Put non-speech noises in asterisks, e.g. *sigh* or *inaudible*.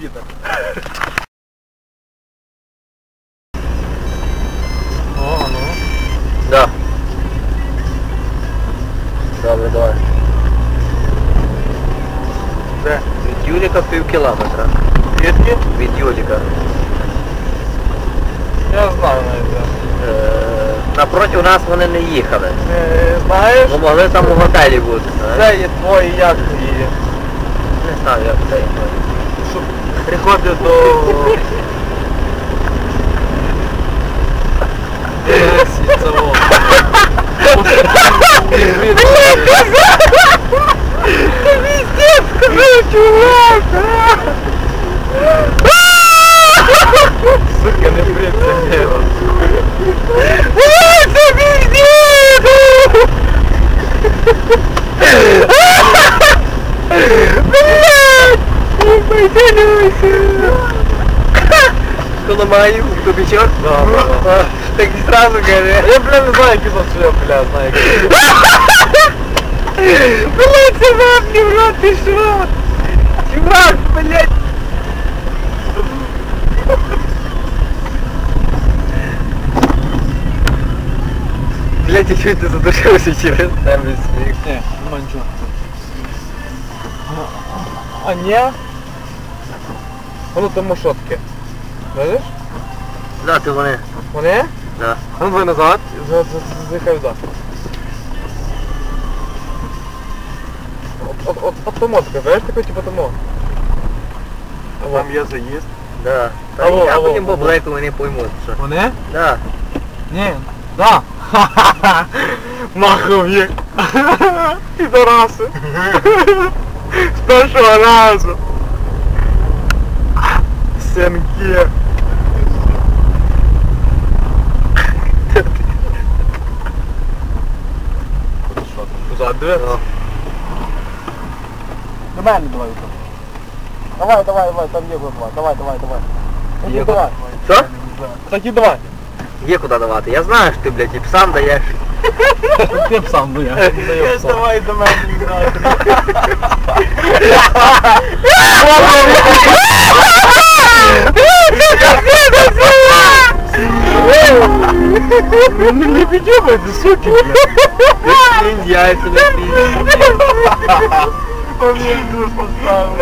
підер. О, ну. Да. Добре, давай. Де? Від Юліка пів кілометра. Звідки? Від Юліка. Я знаю навіть. де. Е, напроти нас вони не їхали. Е, знаєш, Бо могли там у готелі бути. знаєш. це є твої як її. Не знаю, як це. Щоб приходив до... Цього. Сука, не бриться, ні. Коли маю кубічок? Да, да, да. Так і зразу каже. Я, бля, не знаю, які за що, бля, знаю, які. Блять, це вам не в рот, ти що? Чувак, блять. Блять, я чуть не задушився через тебе сміх. Ні, нема нічого. А ні? Воно тому що таке. Бачиш? Да, ти вони. Вони? Да. А ну давай назад. За- за- за- Заїхай туди. От, от, от, от тому таке, бачиш таке, типу тому. Там є заїзд. Да. Та Алло, я алло, потім по алло. блейку вони поймуть, що. Вони? Да. Ні. Да. *laughs* Нахуй. *laughs* Підараси. *laughs* З першого разу. Сенки. Куда диви? До мене давай. Віктор. Давай, давай, давай, там є вибла. Давай, давай, давай. Є Є давай. Що? Так і давай. Є куди давати. Я знаю, що ти, блядь, і псам даєш. Ти б сам би *laughs* я. Давай you do with the suitcase? This is yeah, it's an Por mim, duas passadas.